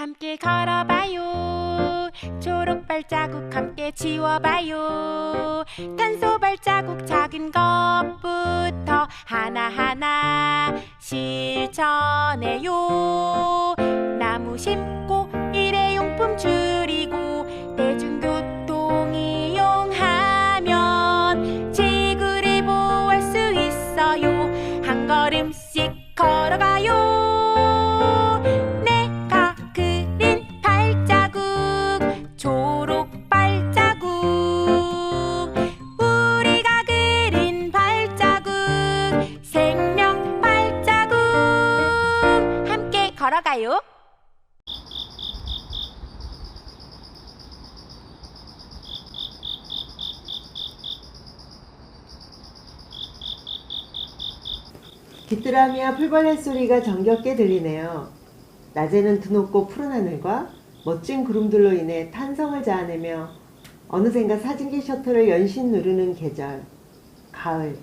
함께 걸어봐요. 초록 발자국 함께 지워봐요. 탄소 발자국 작은 것부터 하나하나 실천해요. 나무 심고 일회용품 줄이고 대중교통 이용하면 지구를 보호할 수 있어요. 한 걸음씩 걸어가요. 귀뚜라미와 풀벌레 소리가 정겹게 들리네요. 낮에는 드높고 푸른 하늘과 멋진 구름들로 인해 탄성을 자아내며 어느샌가 사진기 셔터를 연신 누르는 계절, 가을.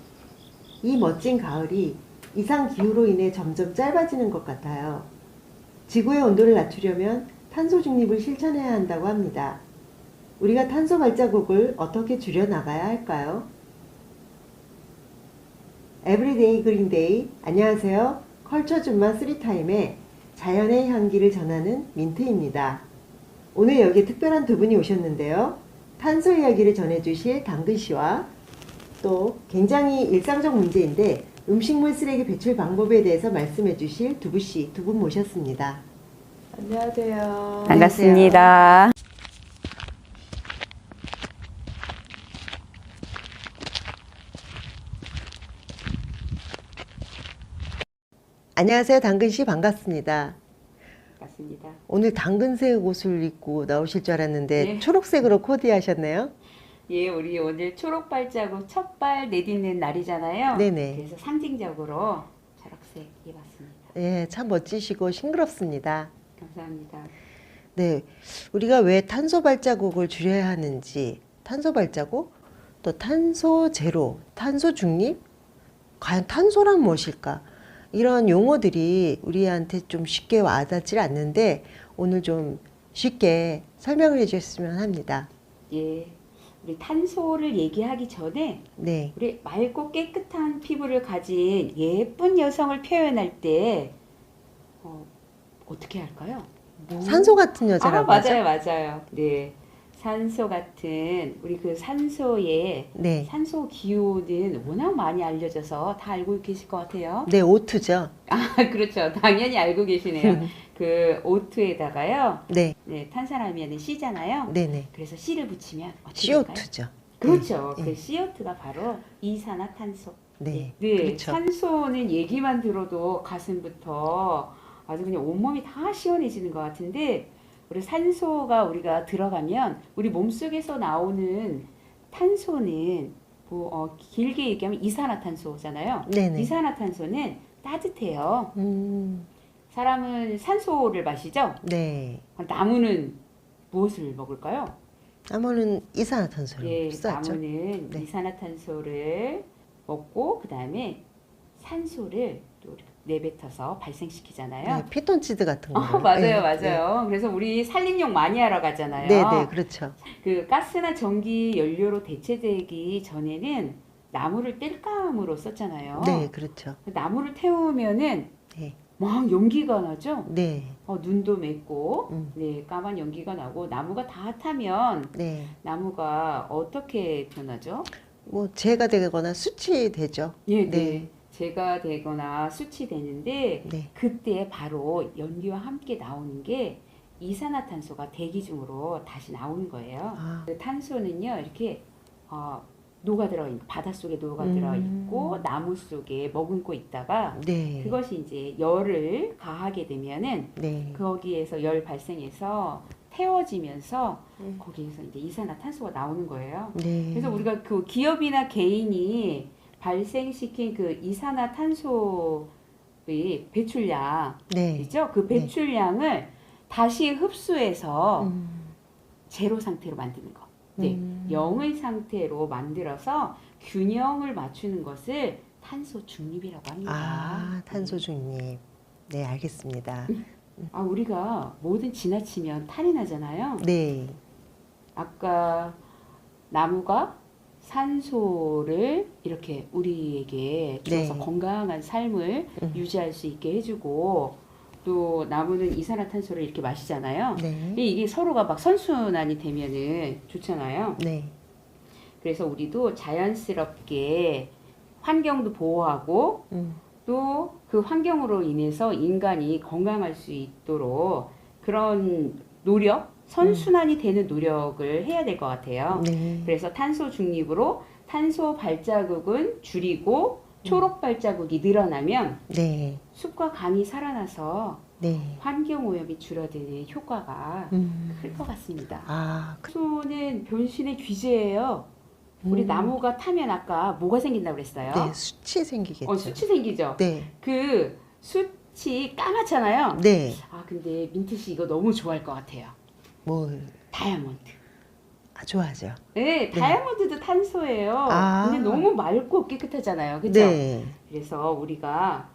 이 멋진 가을이 이상 기후로 인해 점점 짧아지는 것 같아요. 지구의 온도를 낮추려면 탄소 중립을 실천해야 한다고 합니다. 우리가 탄소 발자국을 어떻게 줄여 나가야 할까요? 에브리데이 그린데이 안녕하세요. 컬처 줌마 3타임의 자연의 향기를 전하는 민트입니다. 오늘 여기 특별한 두 분이 오셨는데요. 탄소 이야기를 전해주실 당근 씨와 또 굉장히 일상적 문제인데 음식물 쓰레기 배출 방법에 대해서 말씀해 주실 두부 씨 두 분 모셨습니다. 안녕하세요. 반갑습니다. 안녕하세요. 당근 씨 반갑습니다. 반갑습니다. 오늘 당근색 옷을 입고 나오실 줄 알았는데 네. 초록색으로 코디하셨네요. 예, 우리 오늘 초록 발자국 첫 발 내딛는 날이잖아요. 네네. 그래서 상징적으로 초록색 입었습니다. 예, 참 멋지시고 싱그럽습니다. 감사합니다. 네, 우리가 왜 탄소 발자국을 줄여야 하는지, 탄소 발자국, 또 탄소 제로, 탄소 중립, 과연 탄소란 무엇일까? 이런 용어들이 우리한테 좀 쉽게 와닿질 않는데 오늘 좀 쉽게 설명을 해주셨으면 합니다. 예, 우리 탄소를 얘기하기 전에 네, 우리 맑고 깨끗한 피부를 가진 예쁜 여성을 표현할 때 어, 어떻게 할까요? 뭐- 산소 같은 아, 여자라고 하죠. 맞아요, 맞아요. 네, 산소 같은 우리 그 산소의 네, 산소 기호는 워낙 많이 알려져서 다 알고 계실 것 같아요. 네, 오투죠. 아, 그렇죠. 당연히 알고 계시네요. 그 O2에다가요. 네, 네, 탄산하면은 C잖아요. 네, 네, 그래서 C를 붙이면 어떻게 될까요? CO2죠. 그렇죠. 네. 그 CO2가 바로 이산화탄소. 네, 네, 그렇죠. 산소는 얘기만 들어도 가슴부터 아주 그냥 온몸이 다 시원해지는 것 같은데 우리 산소가 우리가 들어가면 우리 몸속에서 나오는 탄소는 뭐 어, 길게 얘기하면 이산화탄소잖아요. 네, 네. 이산화탄소는 따뜻해요. 음, 사람은 산소를 마시죠. 네. 나무는 무엇을 먹을까요? 나무는 이산화탄소를 예, 흡수하죠. 나무는 네. 이산화탄소를 먹고 그 다음에 산소를 또 내뱉어서 발생시키잖아요. 네, 피톤치드 같은 거. 어, 맞아요, 맞아요. 그래서 우리 산림용 많이 하러 가잖아요. 네, 네, 그렇죠. 그 가스나 전기 연료로 대체되기 전에는 나무를 땔감으로 썼잖아요. 네, 그렇죠. 나무를 태우면은 네, 막 연기가 나죠. 네, 어, 눈도 맺고, 음. 네, 까만 연기가 나고 나무가 다 타면 네. 나무가 어떻게 변하죠? 뭐 재가 되거나 수치 되죠. 예, 네. 네. 재가 되거나 수치되는데 네, 그때 바로 연기와 함께 나오는 게 이산화탄소가 대기 중으로 다시 나오는 거예요. 아, 그 탄소는요 이렇게 어, 녹아 들어 있, 바닷 속에 녹아 들어 음. 있고 나무 속에 머금고 있다가 네, 그것이 이제 열을 가하게 되면은 네, 거기에서 열 발생해서 태워지면서 음. 거기에서 이제 이산화탄소가 나오는 거예요. 네. 그래서 우리가 그 기업이나 개인이 발생시킨 그 이산화탄소의 배출량 네, 있죠? 그 배출량을 다시 흡수해서 음, 제로 상태로 만드는 거. 네, 음. 영의 상태로 만들어서 균형을 맞추는 것을 탄소 중립이라고 합니다. 아, 탄소 중립. 네, 알겠습니다. 아 우리가 뭐든 지나치면 탈이 나잖아요. 네. 아까 나무가 산소를 이렇게 우리에게 줘서 네. 건강한 삶을 음. 유지할 수 있게 해주고 또 나무는 이산화탄소를 이렇게 마시잖아요. 네. 이게 서로가 막 선순환이 되면은 좋잖아요. 네. 그래서 우리도 자연스럽게 환경도 보호하고 음. 또그 환경으로 인해서 인간이 건강할 수 있도록 그런 노력, 선순환이 되는 노력을 해야 될 것 같아요. 네. 그래서 탄소 중립으로 탄소 발자국은 줄이고 초록 발자국이 늘어나면 네. 숲과 강이 살아나서 네. 환경 오염이 줄어드는 효과가 음. 클것 같습니다. 아, 그- 탄소는 변신의 귀재예요. 우리 음. 나무가 타면 아까 뭐가 생긴다고 그랬어요? 네, 수치 생기겠죠. 어, 수치 생기죠. 네. 그 수치 까맣잖아요. 네. 아 근데 민트 씨 이거 너무 좋아할 것 같아요. 뭘 다이아몬드. 아, 좋아하죠. 네, 다이아몬드도 탄소예요. 아. 근데 너무 맑고 깨끗하잖아요. 그렇죠? 네. 그래서 우리가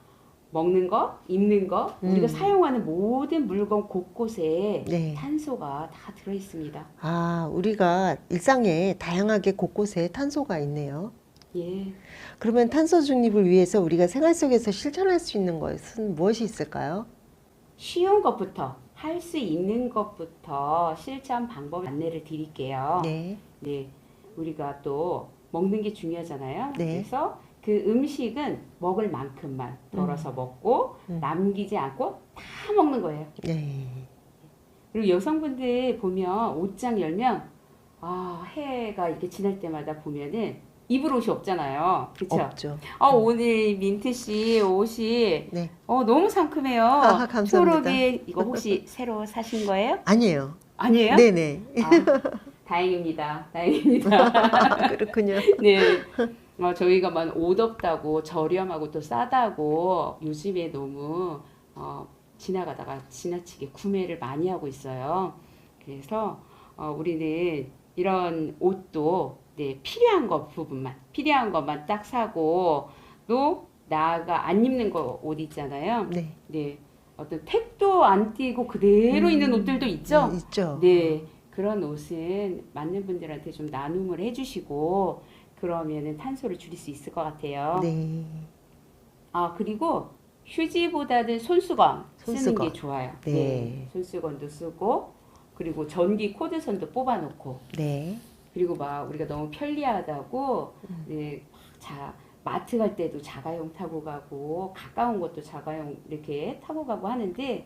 먹는 거, 입는 거, 우리가 음. 사용하는 모든 물건 곳곳에 네. 탄소가 다 들어 있습니다. 아, 우리가 일상에 다양하게 곳곳에 탄소가 있네요. 예. 그러면 탄소 중립을 위해서 우리가 생활 속에서 실천할 수 있는 것은 무엇이 있을까요? 쉬운 것부터 할 수 있는 것부터 실천 방법 안내를 드릴게요. 네. 네, 우리가 또 먹는 게 중요하잖아요. 네. 그래서 그 음식은 먹을 만큼만 덜어서 먹고 음. 남기지 않고 다 먹는 거예요. 네. 그리고 여성분들 보면 옷장 열면 아 해가 이렇게 지날 때마다 보면은 입을 옷이 없잖아요. 그렇죠? 없죠. 아 오늘 민트 씨 옷이 네. 어 너무 상큼해요. 아하, 감사합니다. 초록이 이거 혹시 새로 사신 거예요? 아니에요. 아니에요? 네네. 아, 다행입니다. 다행입니다. 그렇군요. 네. 어, 저희가 막 옷없다고 저렴하고 또 싸다고 요즘에 너무 어, 지나가다가 지나치게 구매를 많이 하고 있어요. 그래서 어, 우리는 이런 옷도 네, 필요한 것 부분만 필요한 것만 딱 사고 또 나가 안 입는 거 옷 있잖아요. 네. 네. 어떤 택도 안 띄고 그대로 있는 음, 옷들도 있죠. 네, 있죠. 네, 그런 옷은 맞는 분들한테 좀 나눔을 해주시고 그러면은 탄소를 줄일 수 있을 것 같아요. 네. 아 그리고 휴지보다는 손수건, 쓰는 손수건. 게 좋아요. 네. 손수건도 쓰고 그리고 전기 코드선도 뽑아놓고 네. 그리고 막 우리가 너무 편리하다고 음. 네, 자 마트 갈 때도 자가용 타고 가고 가까운 곳도 자가용 이렇게 타고 가고 하는데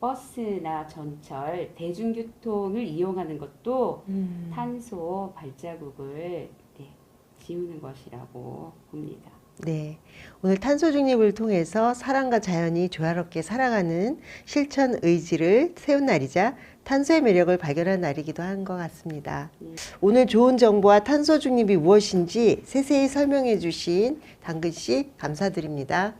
버스나 전철 대중교통을 이용하는 것도 음. 탄소 발자국을 네, 지우는 것이라고 봅니다. 네. 오늘 탄소 중립을 통해서 사람과 자연이 조화롭게 살아가는 실천 의지를 세운 날이자 탄소의 매력을 발견한 날이기도 한 것 같습니다. 네. 오늘 좋은 정보와 탄소 중립이 무엇인지 세세히 설명해 주신 당근 씨 감사드립니다.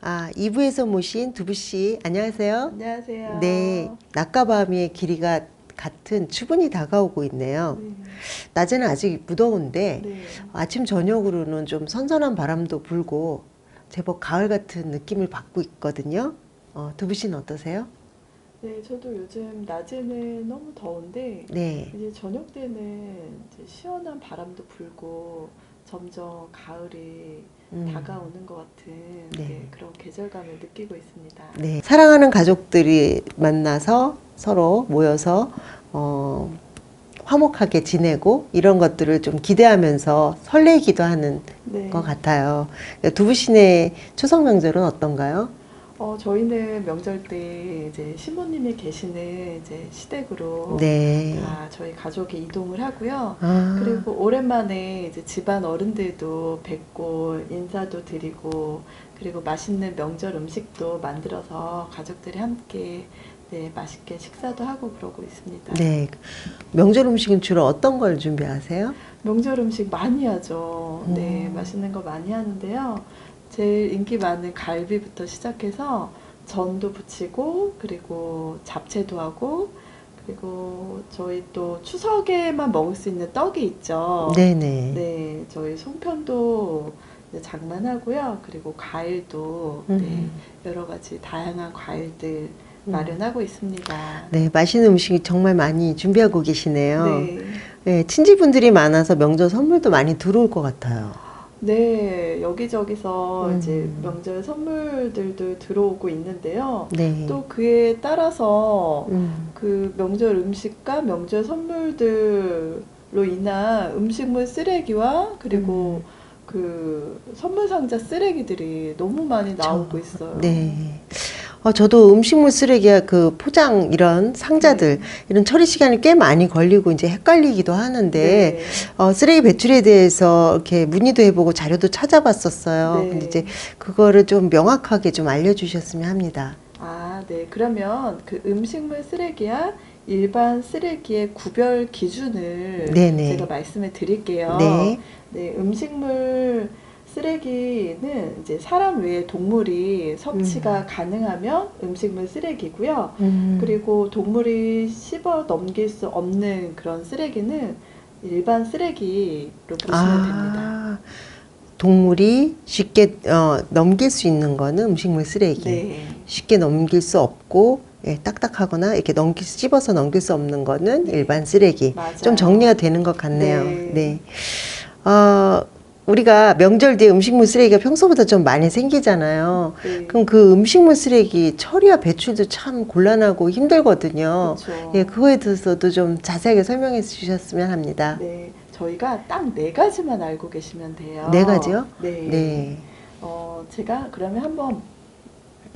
아, 2부에서 모신 두부 씨 안녕하세요. 안녕하세요. 네. 낮과 밤의 길이가 같은 추분이 다가오고 있네요. 낮에는 아직 무더운데 네. 아침 저녁으로는 좀 선선한 바람도 불고 제법 가을 같은 느낌을 받고 있거든요. 어, 두부 씨는 어떠세요? 네, 저도 요즘 낮에는 너무 더운데 네. 이제 저녁 때는 이제 시원한 바람도 불고 점점 가을이 음, 다가오는 것 같은 네. 네, 그런 계절감을 느끼고 있습니다. 네. 사랑하는 가족들이 만나서 서로 모여서 어, 화목하게 지내고 이런 것들을 좀 기대하면서 설레기도 하는 네. 것 같아요. 두부 씨네 추석 명절은 어떤가요? 어, 저희는 명절 때 이제 신부님이 계시는 이제 시댁으로 네. 다 저희 가족이 이동을 하고요. 아, 그리고 오랜만에 이제 집안 어른들도 뵙고 인사도 드리고 그리고 맛있는 명절 음식도 만들어서 가족들이 함께 네, 맛있게 식사도 하고 그러고 있습니다. 네. 명절 음식은 주로 어떤 걸 준비하세요? 명절 음식 많이 하죠. 네, 음. 맛있는 거 많이 하는데요. 제일 인기 많은 갈비부터 시작해서 전도 부치고 그리고 잡채도 하고 그리고 저희 또 추석에만 먹을 수 있는 떡이 있죠. 네네. 네, 저희 송편도 장만하고요. 그리고 과일도 네, 음. 여러 가지 다양한 과일들 마련하고 있습니다. 네, 맛있는 음식이 정말 많이 준비하고 계시네요. 네. 네, 친지분들이 많아서 명절 선물도 많이 들어올 것 같아요. 네, 여기저기서 음. 이제 명절 선물들도 들어오고 있는데요. 네. 또 그에 따라서 음, 그 명절 음식과 명절 선물들로 인한 음식물 쓰레기와 그리고 그 선물 상자 쓰레기들이 너무 많이 나오고 있어요. 네. 어, 저도 음식물 쓰레기야 그 포장 이런 상자들 이런 처리 시간이 꽤 많이 걸리고 이제 헷갈리기도 하는데 네. 어, 쓰레기 배출에 대해서 이렇게 문의도 해보고 자료도 찾아봤었어요. 네. 근데 이제 그거를 좀 명확하게 좀 알려주셨으면 합니다. 아, 네. 그러면 그 음식물 쓰레기와 일반 쓰레기의 구별 기준을 네네. 제가 말씀을 드릴게요. 네. 네, 음식물 쓰레기는 이제 사람 외에 동물이 섭취가 가능하면 음식물 쓰레기고요. 음, 그리고 동물이 씹어 넘길 수 없는 그런 쓰레기는 일반 쓰레기로 보시면 됩니다. 아, 동물이 쉽게 어, 넘길 수 있는 거는 음식물 쓰레기. 네. 쉽게 넘길 수 없고 예, 딱딱하거나 이렇게 넘기 씹어서 넘길 수 없는 거는 네. 일반 쓰레기. 맞아요. 좀 정리가 되는 것 같네요. 네. 네. 어, 우리가 명절 뒤에 음식물 쓰레기가 평소보다 좀 많이 생기잖아요. 네. 그럼 그 음식물 쓰레기 처리와 배출도 참 곤란하고 힘들거든요. 그렇죠. 예, 그거에 대해서도 좀 자세하게 설명해 주셨으면 합니다. 네, 저희가 딱 네 가지만 알고 계시면 돼요. 네 가지요? 네. 네. 어, 제가 그러면 한번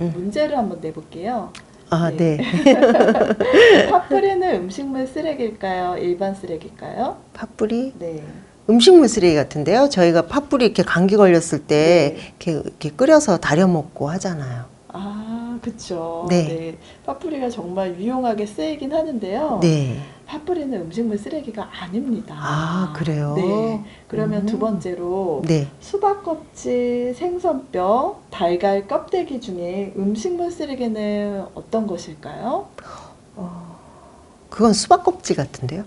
음. 문제를 한번 내볼게요. 아, 네. 네. 파프리는 음식물 쓰레기일까요? 일반 쓰레기일까요? 팥뿌리 네. 음식물 쓰레기 같은데요. 저희가 팥뿌리 이렇게 감기 걸렸을 때 네. 이렇게, 이렇게 끓여서 다려 먹고 하잖아요. 아, 그쵸. 네. 파프리가 정말 유용하게 쓰이긴 하는데요. 네. 파프리는 음식물 쓰레기가 아닙니다. 아, 그래요? 네. 그러면 음. 두 번째로 네. 수박 껍질, 생선뼈, 달걀 껍데기 중에 음식물 쓰레기는 어떤 것일까요? 그건 수박 껍질 같은데요.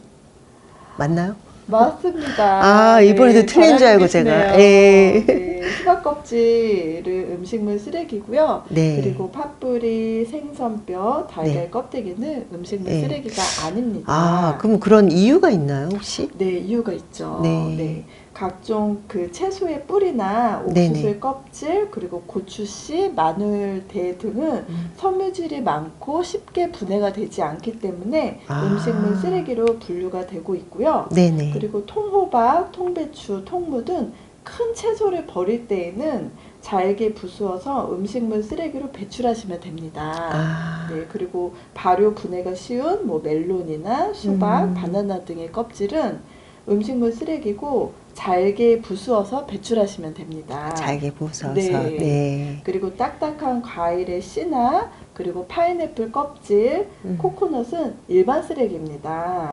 맞나요? 맞습니다. 아, 이번에도 틀린 줄 알고 제가. 계시네요. 예. 네, 수박 껍질은 음식물 쓰레기고요. 네. 그리고 팥뿌리, 생선뼈, 달걀 네. 껍데기는 음식물 네. 쓰레기가 아닙니다. 아, 그럼 그런 이유가 있나요, 혹시? 네, 이유가 있죠. 네. 각종 그 채소의 뿌리나 네네. 옥수수 의 껍질, 그리고 고추씨, 마늘, 대 등은 음. 섬유질이 많고 쉽게 분해가 되지 않기 때문에 아. 음식물 쓰레기로 분류가 되고 있고요. 네네. 그리고 통호박, 통배추, 통무 등 큰 채소를 버릴 때에는 잘게 부수어서 음식물 쓰레기로 배출하시면 됩니다. 아, 네, 그리고 발효 분해가 쉬운 뭐 멜론이나 수박, 음. 바나나 등의 껍질은 음식물 쓰레기고 잘게 부수어서 배출하시면 됩니다. 잘게 부숴서. 네. 네. 그리고 딱딱한 과일의 씨나 그리고 파인애플 껍질, 음. 코코넛은 일반 쓰레기입니다.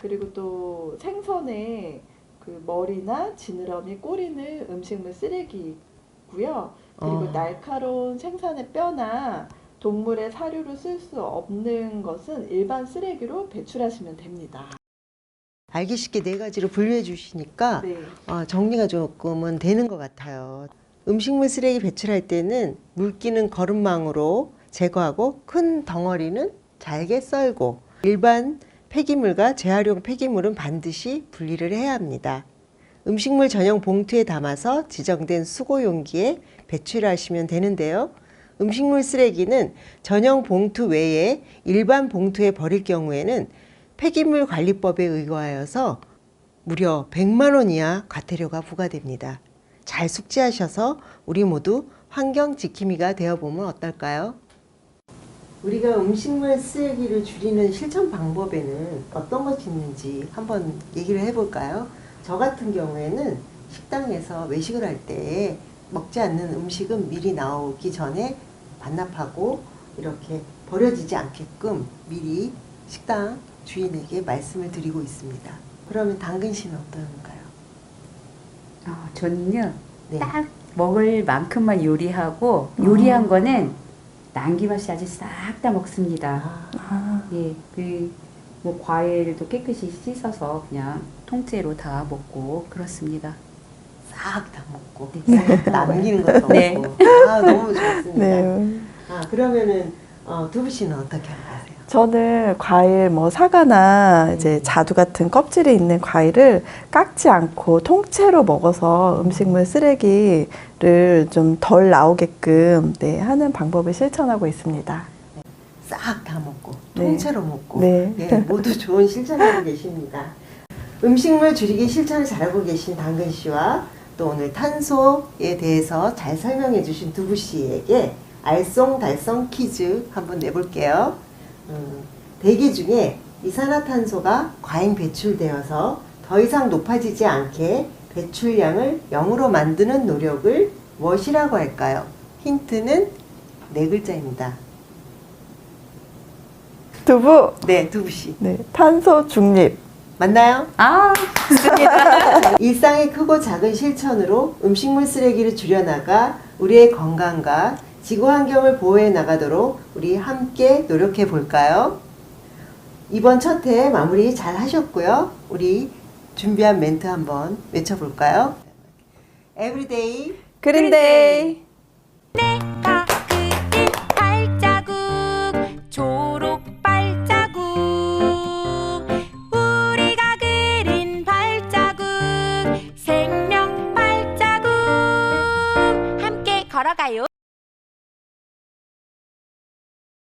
그리고 또 생선의 그 머리나 지느러미, 꼬리는 음식물 쓰레기고요. 그리고 어. 날카로운 생선의 뼈나 동물의 사료로 쓸 수 없는 것은 일반 쓰레기로 배출하시면 됩니다. 알기 쉽게 네 가지로 분류해 주시니까 네. 어, 정리가 조금은 되는 것 같아요. 음식물 쓰레기 배출할 때는 물기는 거름망으로 제거하고 큰 덩어리는 잘게 썰고 일반 폐기물과 재활용 폐기물은 반드시 분리를 해야 합니다. 음식물 전용 봉투에 담아서 지정된 수거 용기에 배출하시면 되는데요. 음식물 쓰레기는 전용 봉투 외에 일반 봉투에 버릴 경우에는 폐기물 관리법에 의거하여서 무려 100만 원 이하 과태료가 부과됩니다. 잘 숙지하셔서 우리 모두 환경 지킴이가 되어보면 어떨까요? 우리가 음식물 쓰레기를 줄이는 실천 방법에는 어떤 것이 있는지 한번 얘기를 해볼까요? 저 같은 경우에는 식당에서 외식을 할 때 먹지 않는 음식은 미리 나오기 전에 반납하고 이렇게 버려지지 않게끔 미리 식당 주인에게 말씀을 드리고 있습니다. 그러면 당근 씨는 어떤가요? 어, 저는요 네. 딱 먹을 만큼만 요리하고 요리한 거는 남김없이 아주 싹 다 먹습니다. 아, 예, 그뭐 과일도 깨끗이 씻어서 그냥 통째로 다 먹고 그렇습니다. 싹 다 먹고 네. 남기는 것도 네. 없고 아 너무 좋습니다. 네. 아 그러면은 어, 두부 씨는 어떻게 하세요? 저는 과일 뭐 사과나 이제 자두 같은 껍질이 있는 과일을 깎지 않고 통째로 먹어서 음식물 쓰레기를 좀 덜 나오게끔 네, 하는 방법을 실천하고 있습니다. 싹 다 먹고 네. 통째로 먹고 네. 예, 모두 좋은 실천하고 계십니다. 음식물 줄이기 실천을 잘하고 계신 당근 씨와 또 오늘 탄소에 대해서 잘 설명해 주신 두부 씨에게 알쏭달쏭 퀴즈 한번 내볼게요. 음, 대기 중에 이산화탄소가 과잉 배출되어서 더 이상 높아지지 않게 배출량을 0으로 만드는 노력을 무엇이라고 할까요? 힌트는 네 글자입니다. 두부, 네, 두부 씨. 네, 탄소 중립. 맞나요? 아, 일상의 크고 작은 실천으로 음식물 쓰레기를 줄여나가 우리의 건강과 지구 환경을 보호해 나가도록 우리 함께 노력해 볼까요? 이번 첫 회 마무리 잘 하셨고요. 우리 준비한 멘트 한번 외쳐볼까요? Everyday 그린데이. 내